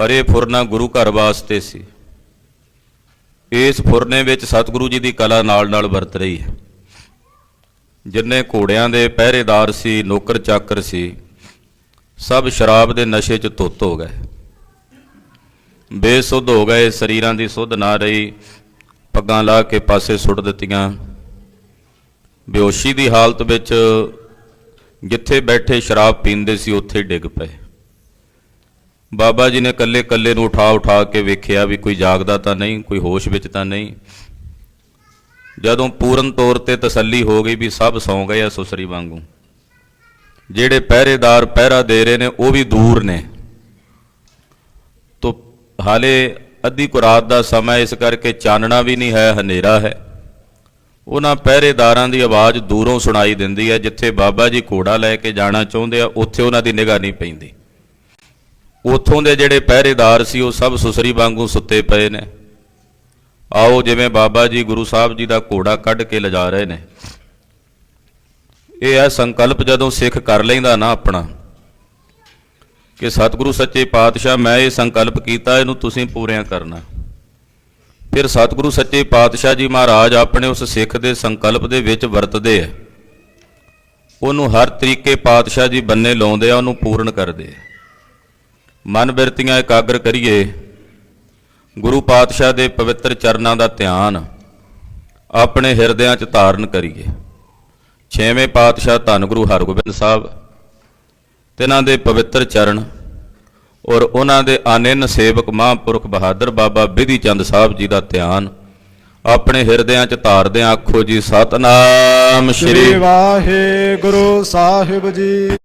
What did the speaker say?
ਪਰ ਇਹ ਫੁਰਨਾ ਗੁਰੂ ਘਰ ਵਾਸਤੇ ਸੀ। ਇਸ ਫੁਰਨੇ ਵਿੱਚ ਸਤਿਗੁਰੂ ਜੀ ਦੀ ਕਲਾ ਨਾਲ ਨਾਲ ਵਰਤ ਰਹੀ ਹੈ। ਜਿੰਨੇ ਘੋੜਿਆਂ ਦੇ ਪਹਿਰੇਦਾਰ ਸੀ, ਨੌਕਰ ਚਾਕਰ ਸੀ, ਸਭ ਸ਼ਰਾਬ ਦੇ ਨਸ਼ੇ 'ਚ ਧੁੱਤ ਹੋ ਗਏ। ਬੇਸੁੱਧ ਹੋ ਗਏ, ਸਰੀਰਾਂ ਦੀ ਸੁੱਧ ਨਾ ਰਹੀ, ਪੱਗਾਂ ਲਾ ਕੇ ਪਾਸੇ ਸੁੱਟ ਦਿੱਤੀਆਂ। ਬੇਹੋਸ਼ੀ ਦੀ ਹਾਲਤ ਵਿੱਚ ਜਿੱਥੇ ਬੈਠੇ ਸ਼ਰਾਬ ਪੀਂਦੇ ਸੀ, ਉੱਥੇ ਹੀ ਡਿੱਗ ਪਏ। ਬਾਬਾ ਜੀ ਨੇ ਕੱਲੇ ਕੱਲੇ ਨੂੰ ਉਠਾ ਉਠਾ ਕੇ ਵੇਖਿਆ ਵੀ ਕੋਈ ਜਾਗਦਾ ਤਾਂ ਨਹੀਂ, ਕੋਈ ਹੋਸ਼ ਵਿੱਚ ਤਾਂ ਨਹੀਂ। ਜਦੋਂ ਪੂਰਨ ਤੌਰ ਤੇ ਤਸੱਲੀ ਹੋ ਗਈ ਵੀ ਸਭ ਸੌਂ ਗਏ ਆ ਸੁਸਰੀ ਵਾਂਗੂ। ਜਿਹੜੇ ਪਹਿਰੇਦਾਰ ਪਹਿਰਾ ਦੇ ਰਹੇ ਨੇ, ਉਹ ਵੀ ਦੂਰ ਨੇ। ਤੋ ਹਾਲੇ ਅੱਧੀ ਕੁ ਰਾਤ ਦਾ ਸਮਾਂ ਇਸ ਕਰਕੇ ਚਾਨਣਾ ਵੀ ਨਹੀਂ ਹੈ, ਹਨੇਰਾ ਹੈ। ਉਹਨਾਂ ਪਹਿਰੇਦਾਰਾਂ ਦੀ ਆਵਾਜ਼ ਦੂਰੋਂ ਸੁਣਾਈ ਦਿੰਦੀ ਹੈ, ਜਿੱਥੇ ਬਾਬਾ ਜੀ ਘੋੜਾ ਲੈ ਕੇ ਜਾਣਾ ਚਾਹੁੰਦੇ ਆ, ਉੱਥੇ ਉਹਨਾਂ ਦੀ ਨਿਗਾਹ ਨਹੀਂ ਪੈਂਦੀ। ਉੱਥੋਂ ਦੇ ਜਿਹੜੇ ਪਹਿਰੇਦਾਰ ਸੀ, ਉਹ ਸਭ ਸੁਸਰੀ ਵਾਂਗੂ ਸੁੱਤੇ ਪਏ ਨੇ। ਆਓ ਜਿਵੇਂ ਬਾਬਾ ਜੀ ਗੁਰੂ ਸਾਹਿਬ ਜੀ ਦਾ ਘੋੜਾ ਕੱਢ ਕੇ ਲਿਜਾ ਰਹੇ ਨੇ। ਇਹ ਆ ਸੰਕਲਪ ਜਦੋਂ ਸਿੱਖ ਕਰ ਲੈਂਦਾ ਨਾ ਆਪਣਾ, ਕਿ ਸਤਿਗੁਰੂ ਸੱਚੇ ਪਾਤਸ਼ਾਹ, ਮੈਂ ਇਹ ਸੰਕਲਪ ਕੀਤਾ, ਇਹਨੂੰ ਤੁਸੀਂ ਪੂਰਿਆਂ ਕਰਨਾ। ਫਿਰ ਸਤਿਗੁਰੂ ਸੱਚੇ ਪਾਤਸ਼ਾਹ ਜੀ ਮਹਾਰਾਜ ਆਪਣੇ ਉਸ ਸਿੱਖ ਦੇ ਸੰਕਲਪ ਦੇ ਵਿੱਚ ਵਰਤਦੇ ਆ। ਉਹਨੂੰ ਹਰ ਤਰੀਕੇ ਪਾਤਸ਼ਾਹ ਜੀ ਬੰਨੇ ਲਾਉਂਦੇ ਆ, ਉਹਨੂੰ ਪੂਰਨ ਕਰਦੇ ਆ। ਮਨ ਬਿਰਤੀਆਂ ਇਕਾਗਰ ਕਰੀਏ। ਗੁਰੂ ਪਾਤਸ਼ਾਹ ਦੇ ਪਵਿੱਤਰ ਚਰਨਾਂ ਦਾ ਧਿਆਨ ਆਪਣੇ ਹਿਰਦਿਆਂ 'ਚ ਧਾਰਨ ਕਰੀਏ। ਛੇਵੇਂ ਪਾਤਸ਼ਾਹ ਧੰਨ ਗੁਰੂ ਹਰਗੋਬਿੰਦ ਸਾਹਿਬ, ਤਿਨਾਂ ਦੇ ਪਵਿੱਤਰ ਚਰਨ ਔਰ ਉਹਨਾਂ ਦੇ ਆਨੰਨ ਸੇਵਕ ਮਹਾਂਪੁਰਖ ਬਹਾਦਰ ਬਾਬਾ ਬਿਧੀ ਚੰਦ ਸਾਹਿਬ ਜੀ ਦਾ ਧਿਆਨ ਆਪਣੇ ਹਿਰਦਿਆਂ 'ਚ ਧਾਰਦੇ ਆਖੋ ਜੀ, ਸਤਨਾਮ ਸ੍ਰੀ ਸ਼੍ਰੀ ਵਾਹਿਗੁਰੂ ਸਾਹਿਬ ਜੀ